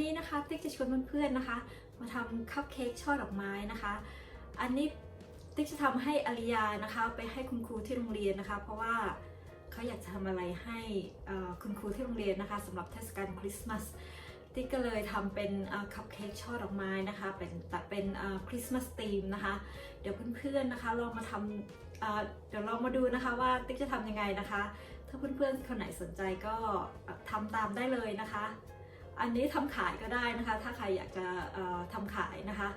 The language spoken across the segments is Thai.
ติ๊กจะชวนเพื่อนๆนะคะ มาทำคัพเค้กช่อดอกไม้นะคะ อันนี้ติ๊กจะทำให้อริยานะคะ ไปให้คุณครูที่โรงเรียนนะคะ เพราะว่าเขาอยากจะทำอะไรให้คุณครูที่โรงเรียนนะคะสำหรับเทศกาลคริสต์มาสติ๊กก็เลยทำเป็นคัพเค้กช่อดอกไม้นะคะ เป็นแต่เป็นคริสต์มาสธีมนะคะ เดี๋ยวเพื่อนๆนะคะลองมาทำเอ่อเดี๋ยวลองมาดูนะคะว่าติ๊กจะทำยังไงนะคะ ถ้าเพื่อนๆคนไหนสนใจก็ทำตามได้เลยนะคะ อันนี้ทำขายก็ได้นะคะ ถ้าใครอยากจะเอ่อทำขายนะคะ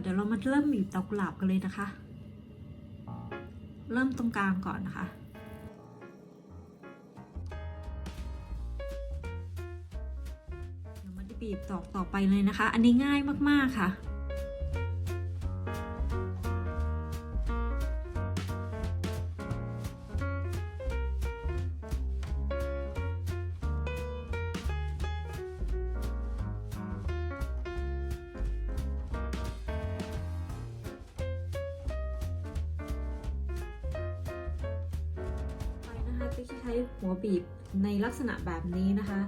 เดี๋ยวเรามาเริ่มบีบดอกกุหลาบกันเลยนะคะ เริ่มตรงกลางก่อนนะคะเดี๋ยวมาบีบดอกต่อไปเลยนะคะ อันนี้ง่ายมากๆค่ะ ไปนะคะติ๊กจะใช้หัวบีบในลักษณะแบบนี้นะคะ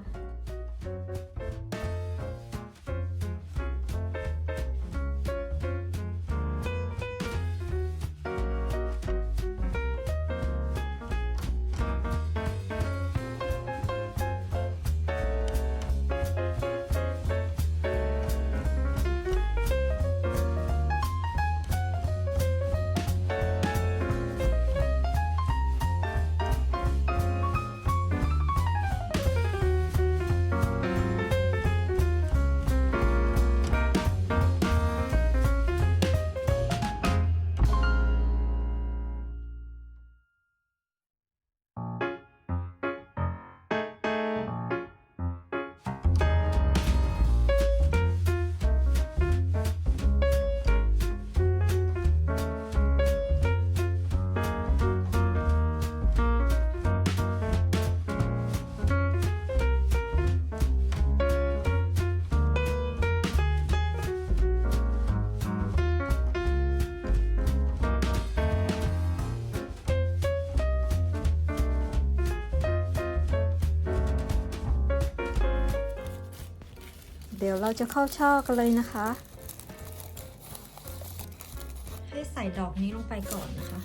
เดี๋ยวเราจะเข้าช่อกันเลยนะคะ ให้ใส่ดอกนี้ลงไปก่อนนะคะ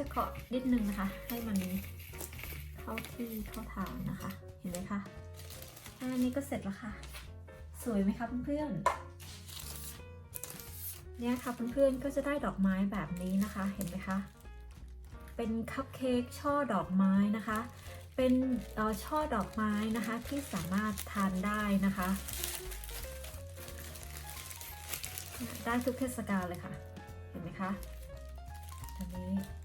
จะเกาะนิดนึงนะคะ ให้มันเข้าที่เข้าทางนะคะ เห็นไหมคะอันนี้ก็เสร็จแล้วค่ะ สวยไหมคะเพื่อนๆเนี่ยค่ะเพื่อนๆก็จะได้ดอกไม้แบบนี้นะคะ เห็นไหมคะ เป็นคัพเค้กช่อดอกไม้นะคะ เป็นออช่อดอกไม้นะคะที่สามารถทานได้นะคะได้ทุกเทศกาลเลยค่ะ เห็นไหมคะอันนี้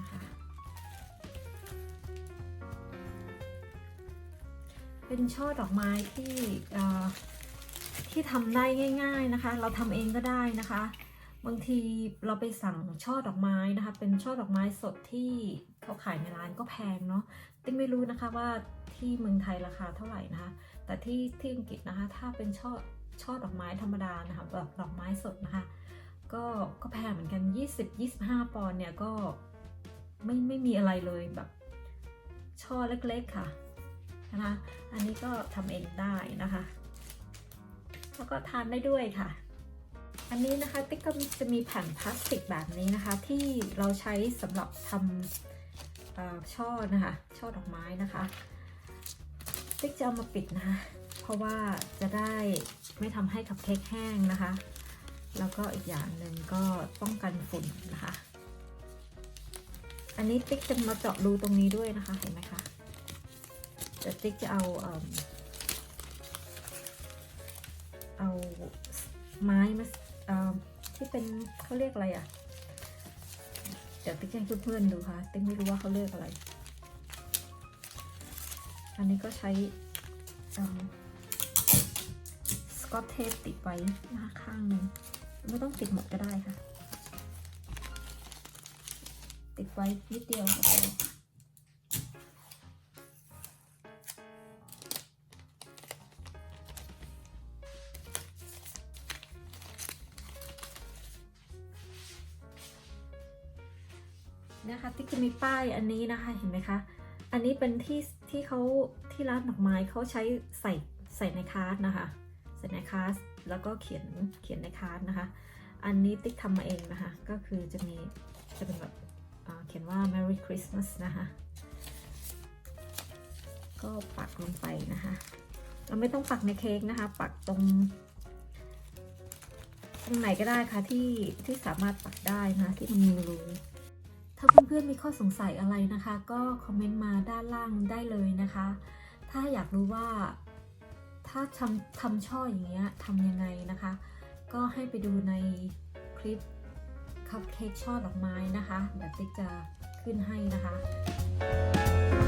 นะคะเป็นช่อดอกไม้ที่ที่ทำได้ง่าย ๆนะคะ เราทำเองก็ได้นะคะ บางทีเราไปสั่งช่อดอกไม้นะคะ เป็นช่อดอกไม้สดที่เขาขายในร้านก็แพงเนาะติ๊กไม่รู้นะคะว่าที่เมืองไทยราคาเท่าไหร่นะคะ แต่ที่ที่อังกฤษนะคะ ถ้าเป็นช่อช่อดอกไม้ธรรมดานะคะแบบดอกไม้สดนะคะ ก็ก็แพงเหมือนกัน 20-25 ปอนด์เนี่ยก็ ไม่ไม่มีอะไรเลยแบบช่อเล็กๆค่ะนะคะอันนี้ก็ทำเองได้นะคะ แล้วก็ทานได้ด้วยค่ะ อันนี้นะคะติ๊กก็จะมีแผ่นพลาสติกแบบนี้นะคะ ที่เราใช้สำหรับทำช่อนะคะ ช่อดอกไม้นะคะ ติ๊กจะเอามาปิดนะคะ เพราะว่าจะได้ไม่ทำให้คัพเค้กแห้งนะคะ แล้วก็อีกอย่างหนึ่งก็ป้องกันฝุ่นนะคะ อันนี้ติ๊กจะมาเจาะรูตรงนี้ด้วยนะคะ เห็นไหมคะแต่ติ๊กจะเอาเอิ่มเอาไม้มาที่เป็นเขาเรียกอะไรอะ่ะ เดี๋ยวติ๊กจะให้เพื่อนๆดูค่ะ ติ๊กไม่รู้ว่าเขาเรียกอะไร อันนี้ก็ใช้สกอตเทปติดไว้นะคะข้างหนึ่งไม่ต้องติดหมดก็ได้ค่ะ ติดไว้นิดเดียวก็พอนะคะติ๊กจะมีป้ายอันนี้นะคะเห็นไหมคะ อันนี้เป็นที่ที่เขาที่ร้านดอกไม้เขาใช้ใส่ใส่ในคาร์ดนะคะใส่ในคาร์ดแล้วก็เขียนเขียนในคาร์ดนะคะ อันนี้ติ๊กทำมาเองนะคะ ก็คือจะมีจะเป็นแบบ เขียนว่า Merry Christmas นะคะ ก็ปักลงไปนะคะ เราไม่ต้องปักในเค้กนะคะ ปักตรง ตรงไหนก็ได้ค่ะที่ที่สามารถปักได้นะที่มันมีรูถ้าเพื่อนๆมีข้อสงสัยอะไรนะคะ ก็คอมเมนต์มาด้านล่างได้เลยนะคะ ถ้าอยากรู้ว่าถ้าทำทำช่ออย่างเงี้ยทำยังไงนะคะ ก็ให้ไปดูในคลิป คัพเค้กช่อดอกไม้นะคะแบบติ๊กจะขึ้นให้นะคะ